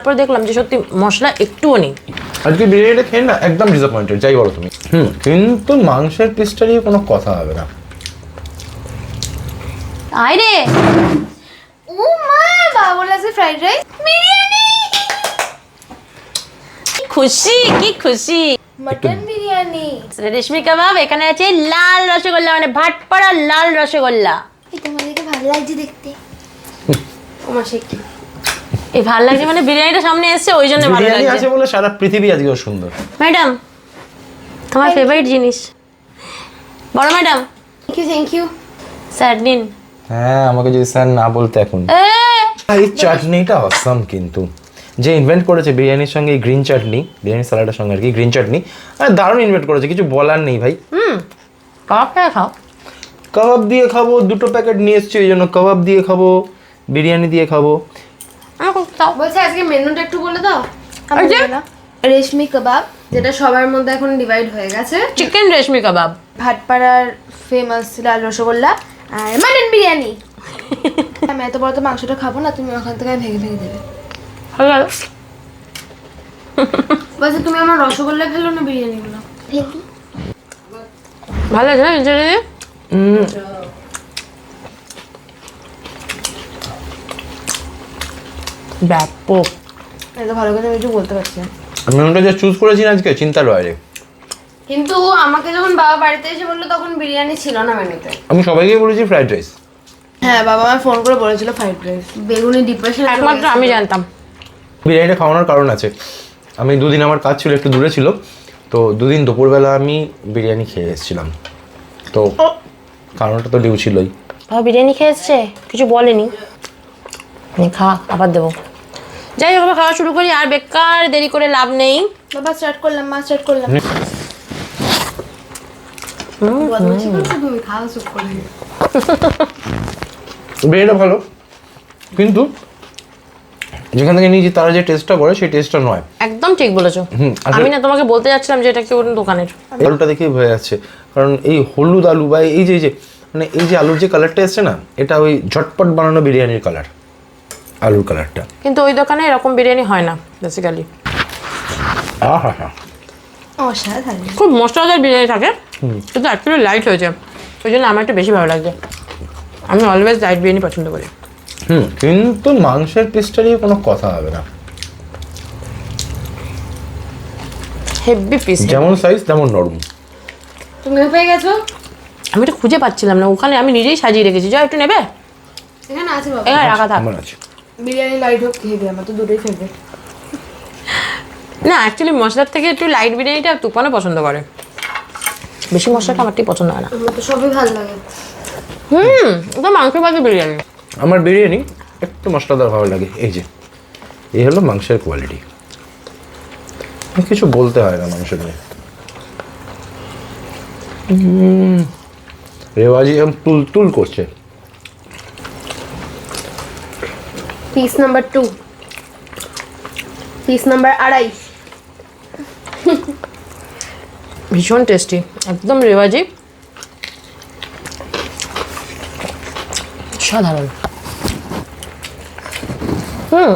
তারপর দেখলাম যে সত্যি মশলা একটুও নেই। আজকে বিরিয়ানিটা খেয়ে না একদম ডিসঅ্যাপয়েন্টেড যাই বলো তুমি। হুম। কিন্তু মাংসের পিসটা নিয়ে কোনো কথা হবে না। আয় রে। ও মা বাবা বলে আছে ফ্রাইড রাইস বিরিয়ানি! কি খুশি কি খুশি। মটন বিরিয়ানি। রেশমি কাবাব এখানে আছে লাল রসগোল্লা মানে ভাটপাড়া লাল রসগোল্লা। এই তোমাদেরকে ভালো লাগছে দেখতে। ওমা সে কি? এই ভালো লাগছে মানে বিরিয়ানিটা সামনে এসছে ওই জন্য ভালো বিরিয়ানি আছে বলে সারা পৃথিবী আজকেও সুন্দর। ম্যাডাম তোমার ফেভারিট জিনিস। বড় madam. Thank you thank you sir নিন। হ্যাঁ আমাকে যদি স্যার না বলতে এখন। এই চাটনিটা অসাম কিন্তু। যে ইনভেন্ট করেছে বিরিয়ানির সঙ্গে এই গ্রিন চাটনি বিরিয়ানি স্যালাডের সঙ্গে আর কি গ্রিন চাটনি আর দারুণ ইনভেন্ট করেছে কিছু বলার নেই ভাই। হুম কাবাবটা খাও। কাবাব দিয়ে খাব দুটো প্যাকেট নিয়ে এসছি ওই জন্য কাবাব দিয়ে খাব বিরিয়ানি দিয়ে খাব। খাও বলছে আজকে মেনুটা একটু বলে দাও। এই যে। রেশমি কাবাব যেটা সবার মধ্যে এখন ডিভাইড হয়ে গেছে। চিকেন রেশমি কাবাব। ভাটপাড়ার ফেমাস লাল রসগোল্লা আর মাটন বিরিয়ানি। আমি এত বড় তো মাংসটা খাব না তুমি ওখান থেকে ভেঙে ভেঙে দেবে। বলছে তুমি আমার রসগোল্লা খেলো না বিরিয়ানিগুলো ভালো আছে না বিরিয়ানি? ব্যাপক। এত ভালো করে আমি কিছু বলতে পারছি। না মেনুটা যে চুজ করেছি না আজকে চিন্তার বাইরে। কিন্তু আমাকে যখন বাবা বাড়িতে এসে বলল তখন বিরিয়ানি ছিল না মেনুতে। আমি সবাইকে বলেছি ফ্রাইড রাইস হ্যাঁ বাবা আমার ফোন করে বলেছিল ফ্রাইড রাইস বেগুনি ডিপ্রেশন একমাত্র আমি জানতাম। বিরিয়ানিটা খাওয়ানোর কারণ আছে। আমি দুদিন আমার কাজ ছিল একটু দূরে ছিল। তো দুদিন দুপুরবেলা আমি বিরিয়ানি খেয়ে এসেছিলাম। তো কারণটা তো ডিউ ছিলই। বাবা বিরিয়ানি খেয়ে এসছে? কিছু বলেনি। খা আবার দেবো। যাই হোক খাওয়া শুরু করি আর বেকার দেরি করে লাভ নেই। বাবা স্টার্ট করলাম মা স্টার্ট করলাম। বিরিয়ানিটা ভালো কিন্তু যেখান থেকে নিয়েছি তারা যে টেস্টটা করে সেই টেস্টটা নয়। একদম ঠিক বলেছ। হুম, আসলে- আমি না তোমাকে বলতে যাচ্ছিলাম যে এটা কি ওর দোকানের। আলুটা দেখেই হয়ে যাচ্ছে কারণ এই হলুদ আলু বা এই যে এই যে মানে এই যে আলুর যে কালারটা এসছে না এটা ওই ঝটপট বানানো বিরিয়ানির কালার আলুর কালারটা। কিন্তু ওই দোকানে এরকম বিরিয়ানি হয় না বেসিক্যালি আহা হা। অসাধারণ। খুব মশলাদার বিরিয়ানি থাকে কিন্তু অ্যাকচুয়ালি লাইট হয়েছে ওই জন্য আমার একটু বেশি ভালো লাগছে আমি অলওয়েজ লাইট বিরিয়ানি পছন্দ করি। হুম কিন্তু মাংসের পিসটা নিয়ে কোনো কথা হবে না। হেভি পিস যেমন সাইজ তেমন নরম। তুমিও পেয়ে গেছো? আমি এটা খুঁজে পাচ্ছিলাম না ওখানে আমি নিজেই সাজিয়ে রেখেছি। যা একটু নেবে? এখানে আছে বাবা। এখানে রাখা থাক। আমার আছে। বিরিয়ানি লাইট হোক হেভি আমার তো দুটোই ফেভারিট না অ্যাকচুয়ালি মশলার থেকে একটু লাইট বিরিয়ানিটা তুফানও পছন্দ করে। বেশি মশলাটা আমার ঠিক পছন্দ হয় না। আমার তো সবই ভালো লাগে। হুম ওটা মাংস ভাজি বিরিয়ানি। আমার বিরিয়ানি একটু মশলাদার ভালো লাগে এই যে। এই হলো মাংসের কোয়ালিটি কিছু বলতে হয় না মাংস নিয়ে। রেওয়াজি তুল তুল করছে। Piece number two piece number আড়াই. ভীষণ টেস্টি একদম রেওয়াজি। সাধারণ। হুম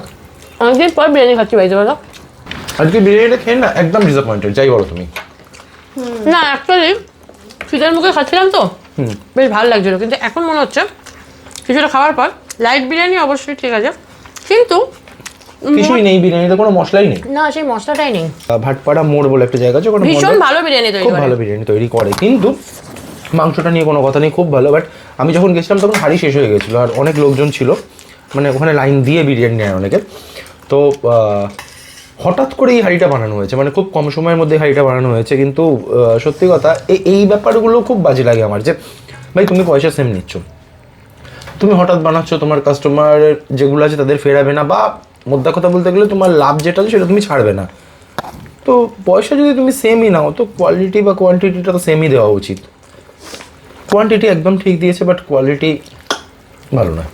অনেকদিন পর বিরিয়ানি খাচ্ছি বাইতে বলো। আজকে বিরিয়ানিটা খেয়ে না একদম ডিসঅ্যাপয়েন্টেড যাই বলো তুমি। না অ্যাকচুয়ালি শীতের মুখে খাচ্ছিলাম তো। বেশ ভালো লাগছিল কিন্তু এখন মনে হচ্ছে কিছুটা খাওয়ার পর লাইট বিরিয়ানি অবশ্যই ঠিক আছে। কিন্তু কিছুই নেই বিরিয়ানিতে কোনো মশলাই নেই। না সেই মশলাটাই নেই। ভাটপাড়া মোড় বলে একটা জায়গা আছে ওখানে ভীষণ ভালো বিরিয়ানি তৈরি খুব ভালো বিরিয়ানি তৈরি করে। কিন্তু মাংসটা নিয়ে কোনো কথা নেই খুব ভালো। বাট আমি যখন গেছিলাম তখন হাড়ি শেষ হয়ে গেছিল আর অনেক লোকজন ছিল। মানে ওখানে লাইন দিয়ে বিরিয়ানি নেয় অনেকে। তো হঠাৎ করে এই হাঁড়িটা বানানো হয়েছে। মানে খুব কম সময়ের মধ্যে হাঁড়িটা বানানো হয়েছে। কিন্তু সত্যি কথা এই এই ব্যাপারগুলো খুব বাজে লাগে আমার যে ভাই তুমি পয়সা সেম নিচ্ছ। তুমি হঠাৎ বানাচ্ছ তোমার কাস্টমার যেগুলো আছে তাদের ফেরাবে না বা মোদ্দা কথা বলতে গেলে তোমার লাভ যেটা আছে সেটা তুমি ছাড়বে না। তো পয়সা যদি তুমি সেমই নাও, তো কোয়ালিটি বা কোয়ান্টিটিটা তো সেমই দেওয়া উচিত। কোয়ান্টিটি একদম ঠিক দিয়েছে বাট কোয়ালিটি ভালো না।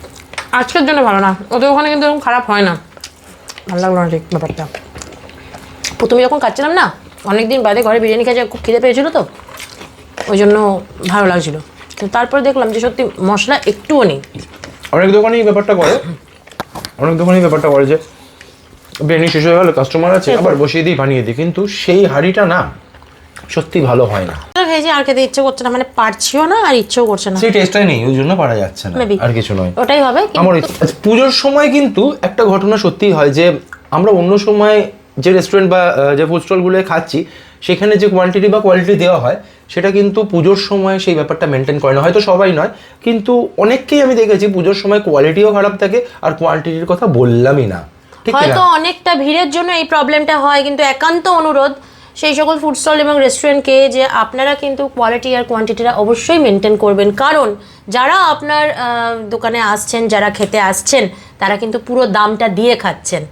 আজকের জন্য ভালো না। ওদের ওখানে কিন্তু এরকম খারাপ হয় না। ভালো লাগল না ঠিক ব্যাপারটা। প্রথমে যখন খাচ্ছিলাম না, অনেকদিন বাদে ঘরে বিরিয়ানি খেয়ে খুব খিদে পেয়েছিল তো, ওই জন্য ভালো লাগছিল। তো তারপরে দেখলাম যে সত্যি মশলা একটুও নেই। অনেক দোকানেই ব্যাপারটা করে। অনেক দোকানেই ব্যাপারটা করে যে বিরিয়ানি শেষ হয়ে গেলো কাস্টমার আছে আবার বসিয়ে দিই বানিয়ে দিই। কিন্তু সেই হাঁড়িটা না সত্যি ভালো হয় না। খেয়েছি আর খেতে ইচ্ছে করছে না মানে পারছিও না আর ইচ্ছেও করছে না। সেই টেস্টটাই নেই ওই জন্য পারা যাচ্ছে না আর কিছু নয়। ওটাই হবে আমার আচ্ছা, পুজোর সময় কিন্তু একটা ঘটনা সত্যিই হয় যে আমরা অন্য সময় যে রেস্টুরেন্ট বা যে ফুড স্টলগুলোয় খাচ্ছি সেখানে যে কোয়ান্টিটি বা কোয়ালিটি দেওয়া হয়, সেটা কিন্তু পুজোর সময় সেই ব্যাপারটা মেনটেন করে না। হয়তো সবাই নয়, কিন্তু অনেককেই আমি দেখেছি পুজোর সময় কোয়ালিটিও খারাপ থাকে আর কোয়ান্টিটির কথা বললামই না। হয়তো অনেকটা ভিড়ের জন্য এই প্রবলেমটা হয়, কিন্তু একান্ত অনুরোধ সেই সকল ফুড স্টল এবং রেস্টুরেন্টকে যে আপনারা কিন্তু কোয়ালিটি আর কোয়ান্টিটিটা অবশ্যই মেনটেন করবেন। কারণ যারা আপনার দোকানে আসছেন, যারা খেতে আসছেন, তারা কিন্তু পুরো দামটা দিয়ে খাচ্ছেন।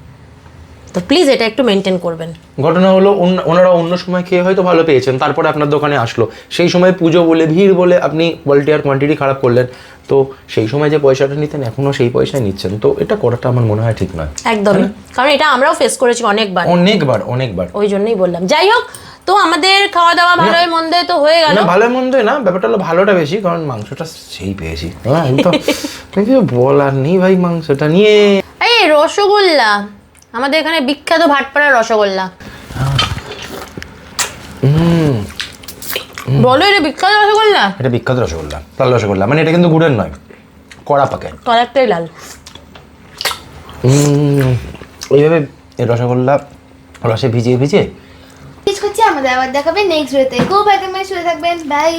তো প্লিজ এটা একটু মেনটেন করবেন। ঘটনা হলো ওনারা অন্য সময় খেয়ে হয়তো ভালো পেয়েছেন তারপরে আপনার দোকানে আসলো। সেই সময় পুজো বলে ভিড় বলে আপনি কোয়ালিটি আর কোয়ান্টিটি খারাপ করলেন। তো সেই সময় যে পয়সাটা নিতেন এখনও সেই পয়সায় নিচ্ছেন। তো এটা করাটা আমার মনে হয় ঠিক নয়। একদমই। কারণ এটা আমরাও ফেস করেছি অনেকবার। অনেকবার অনেকবার। ওই জন্যই বললাম। যাই হোক তো আমাদের খাওয়া দাওয়া ভালোই মন্দে তো হয়ে গেল। ভালো মন্দ না ব্যাপারটা হলো ভালোটা বেশি কারণ মাংসটা সেই পেয়েছি। হ্যাঁ তো। বলার নেই ভাই মাংসটা নিয়ে। এই রসগোল্লা। আমাদের এখানে বিখ্যাত ভাটপাড়ার রসগোল্লা। বলো এটা বিখ্যাত রসগোল্লা? এটা বিখ্যাত রসগোল্লা লাল রসগোল্লা মানে এটা কিন্তু গুড়ের নয় কড়া পাকে। কালারটাই লাল। এইভাবে এই রসগোল্লা রসে ভিজিয়ে ভিজিয়ে আমাদের আবার দেখাবে নেক্সট ভিডিওতে খুব একদম শুয়ে থাকবেন। বাই